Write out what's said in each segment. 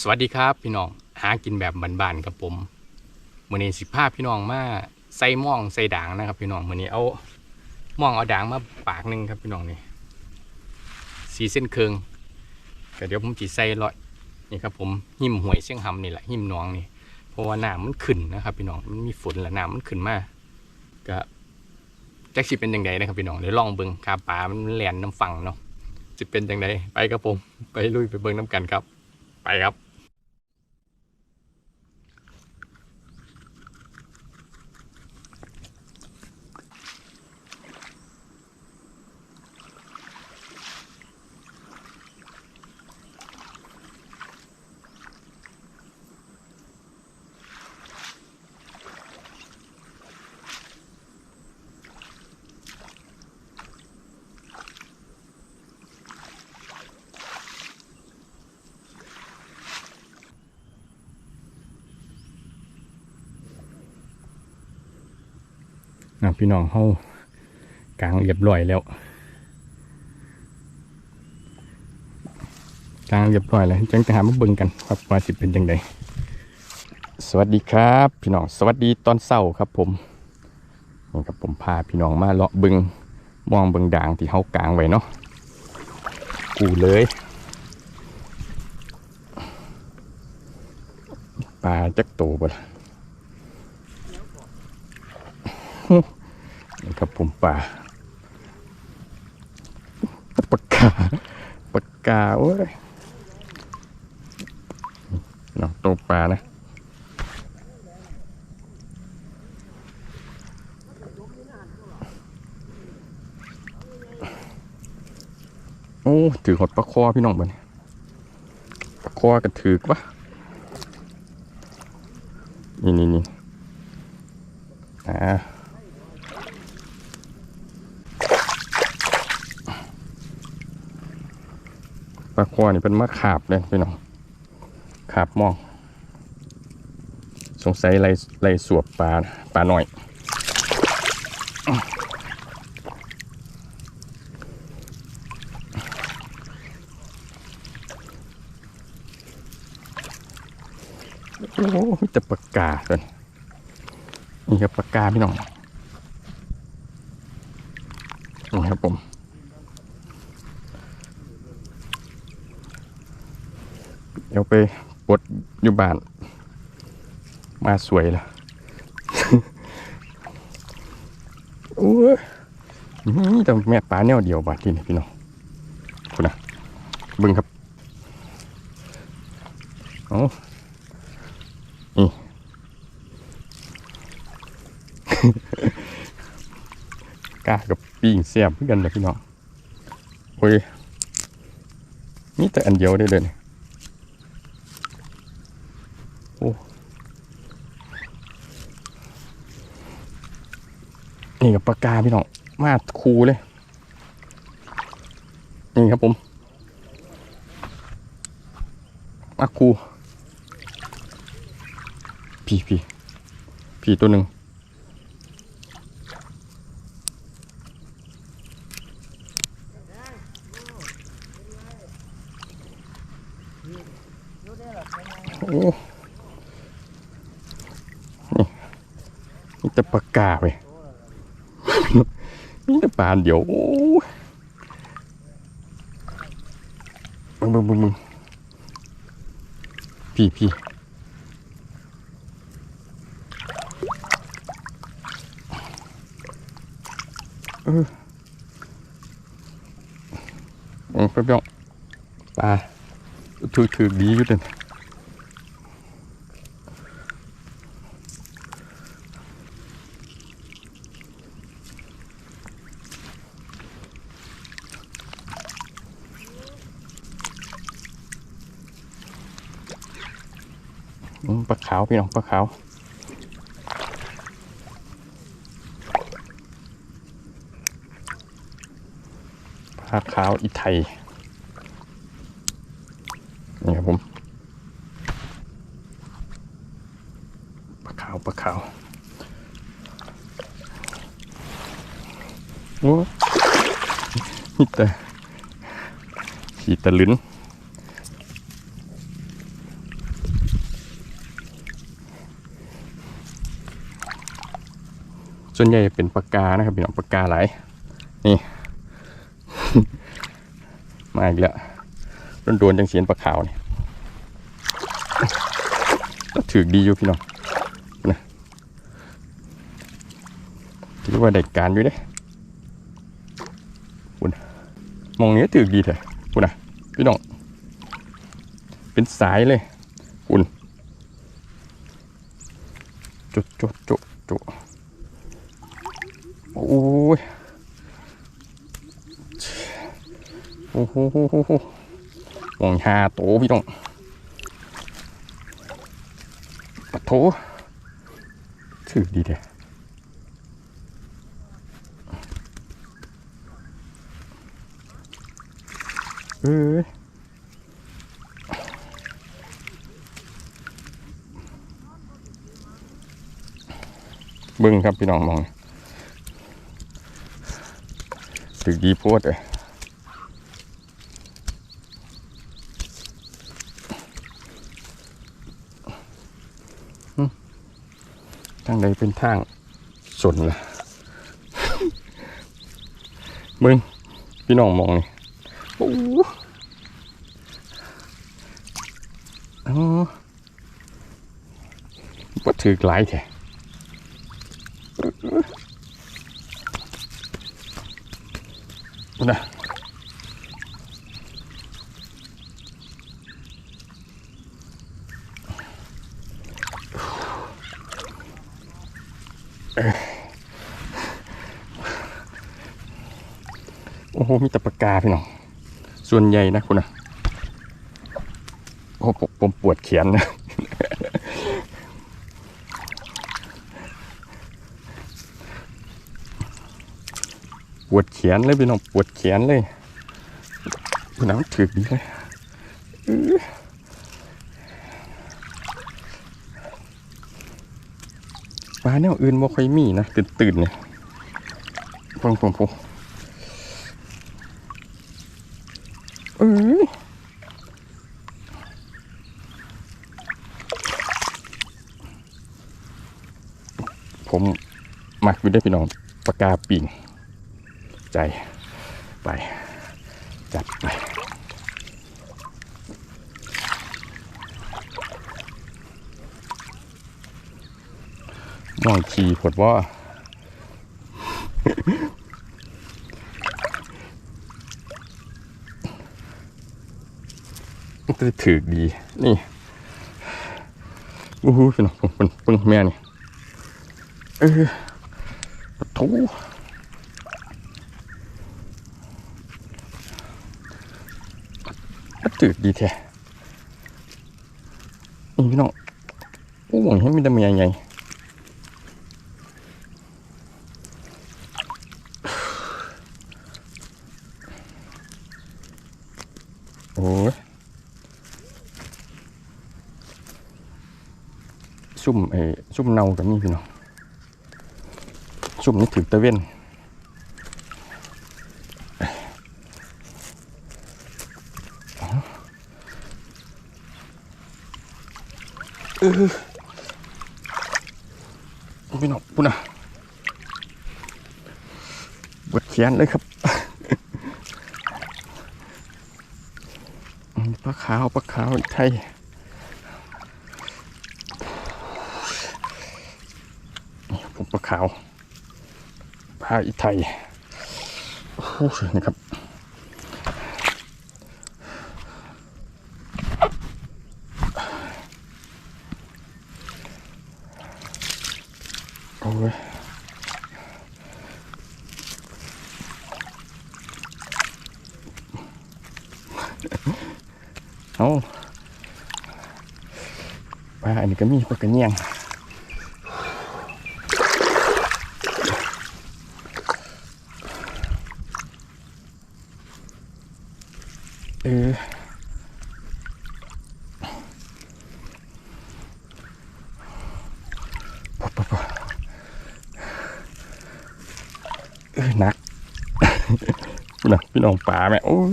สวัสดีครับพี่น้องหากินแบบบานๆกับผมมื้อนี้สิพาพี่น้องมาใส่หม่องใส่ด่างนะครับ พี่น้องมื้อนี้เอาหม่องเอาด่างมาปากหนึงครับพี่น้องนี่สีเส้นเคืองก็เดี๋ยวผมสิใส่ลอยนี่ครับผมหิมหวยเชียงหำนี่แหละหิมน้องนี่เพราะว่าน้ำมันขึ้นนะครับพี่น้องมันมีฝนแล้วน้ำมันขึ้นมาก็จักสิเป็นยังไงนะครับพี่น้องเดี๋ยวลองเบิ่งคาปลามันแหล่นน้ำฝั่งเนาะจะเป็นยังไงไปครับผมไปลุยไปเบิ่งน้ำกันครับ ไปครับ อะพี่น้องเขากลางเรียบร้อยแล้วกลางเรียบร้อยแล้วจังจะหามาเบิ่งกันครับว่าสิเป็นยังไงสวัสดีครับ พี่น้องสวัสดีตอนเช้าครับผมนี่ครับผมพาพี่น้องมาเลาะเบิงมองเบิงด่างที่เขากลางไว้เนาะกูเลยปลาจักโตบ่ล่ะ นี่ครับ ผมป่าปากกาปากกาโอ้ยน้องตัวปลานะโอ้ถือหดปลาคอพี่น้องบ่เนี่ยปลาคอก็ถือกวะนี่นี่นี่ ปลาควานี่เป็นมะขาบเลยพี่น้องขาบมอง สงสัยไรไรสวบปลาปลาหน่อยโอ้โหแต่ปากกาเลยนี่ครับปากกาพี่น้องนี่ครับผม เดี๋ยวไปปลดอยู่บ้าน มาสวยละโอ้ยนี่แต่แม่ปลาแนวเดียวบาดที่นี่พี่น้องคุณนะบึงครับโอ้นี่กล้ากับปีงเสียบเพื่อกันเลยพี่น้องโอ้ยนี่แต่อันเดียวได้เลยเนี่ย นี่กับปากกาพี่น้องมาคูเลย นี่ครับผม มาคูพี่พี่พี่ตัวหนึ่งโอ้นี่นี่จะปากกาไป ปลาเดี๋ยวมึงมึงมึงมึงพี่พี่เออโอ้แป๊บเดียวปลาถือถือดีอยู่เด่น ปลาขาวพี่น้องปลาขาวปลาขาวอีไทยนี่ครับผมปลาขาวปลาขาวโอ้นี่แต่ขีตะลึน ส่วนใหญ่เป็นปากกานะครับพี่น้องปากกาหลนี่ มาอีกแล้วโดนๆจังเสียนปลาขาวนี่ก็ถือดีอยู่พี่น้องนะถือว่าได้การอยู่เด้คุณมองนี้ถือดีเถอะคุณนะพี่น้อง เป็นสายเลยคุณจุดจุดจุดจุดโอ้ย โอ้โหโหโหโหมองหาโตพี่น้องปะโถถือดีเถอะเอ้ยเบิ้งครับพี่น้องมองถึกดีโพดเลย ทางใดเป็นทางสนล่ะเบิ้งพี่น้องมองนี่โอ้โหอ๋อว่าถือหลายแท้นะ อ้มีแต่ปากกาพี่น้อง ส่วนใหญ่นะคุณนะโอ้ผมปวดเขียนนะปวดแขนเลยพี่น้องปวดแขนเลยพี่น้องถือดีเลยปลาแนวอื่นบ่ค่อยมีนะตื่นตื่นเนี่ยฟังผมผม อ้ยผมมักอยู่ได้พี่น้องปากกาปิ่งใจไป จัดไปมองขี่ผดว่า มันจะถือดีนี่อู้หูพี่น้องผมเป็นปึ้งแม่นี่เออทูตืดดีแท้นี่พี่น้องโอ้หวังให้มีแต่เมียใหญ่โอ้ย ซุ่มเอ้ซุ่มเนากับมีพี่น้องซุ่มนี่ถือตะเวนเออพี่น้องปุ่นนะบดแขนเลยครับปลาขาวปลาขาวไทยนี่ผมปลาขาวปลาอีไทยโอ้โหนะครับ โอ้ยเอาปลาอันนี้ก็มีปลากระเนียง เออปะปะปะเอ้ยหนักพี่น้องพี่น้องป่าแม่โอ้ย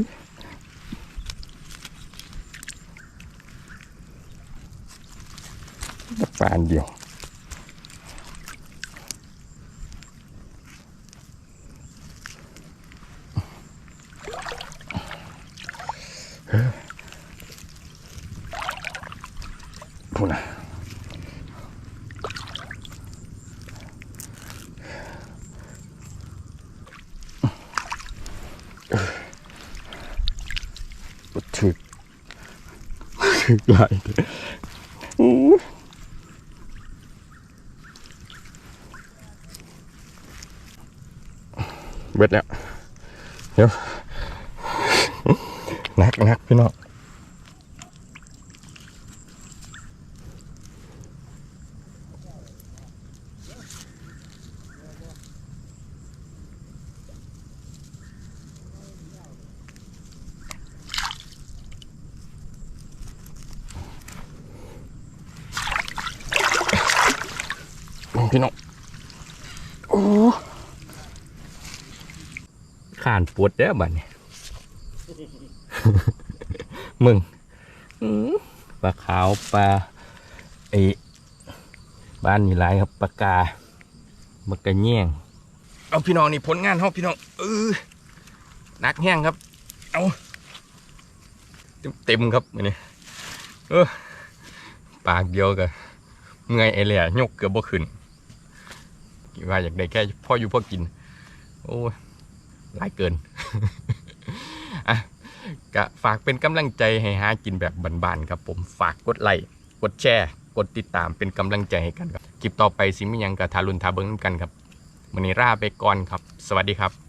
ป่านเดียว ถึกถึกไหลเบ็ดแล้วเดี๋ยวนักนักพี่น้อง พี่น้องโอ้ขานปวดแล้วบัดนี้มึงอื้อปลาขาวปลาไอ้บ้านนี่หลายครับปลากาบักกะแย่งเอาพี่น้องนี่ผลงานเฮาพี่น้องเออหนักแห้งครับ เอาเต็มเต็มๆครับมื้อนี้เออปากเดียวกันเมื่อยไอ้แหล่ยกเกือบบ่ขึ้นคิด ว่าอยากได้แค่พ่ออยู่พ่อกิน โอ้ยหลายเกินอะกะฝากเป็นกำลังใจให้หากินแบบบานๆครับผมฝากกดไลค์กดแชร์กดติดตามเป็นกำลังใจให้กันครับคลิปต่อไปสิมิยังกับทารุณทาเบิ้งกันครับวันนี้ราไปก่อนครับ สวัสดีครับ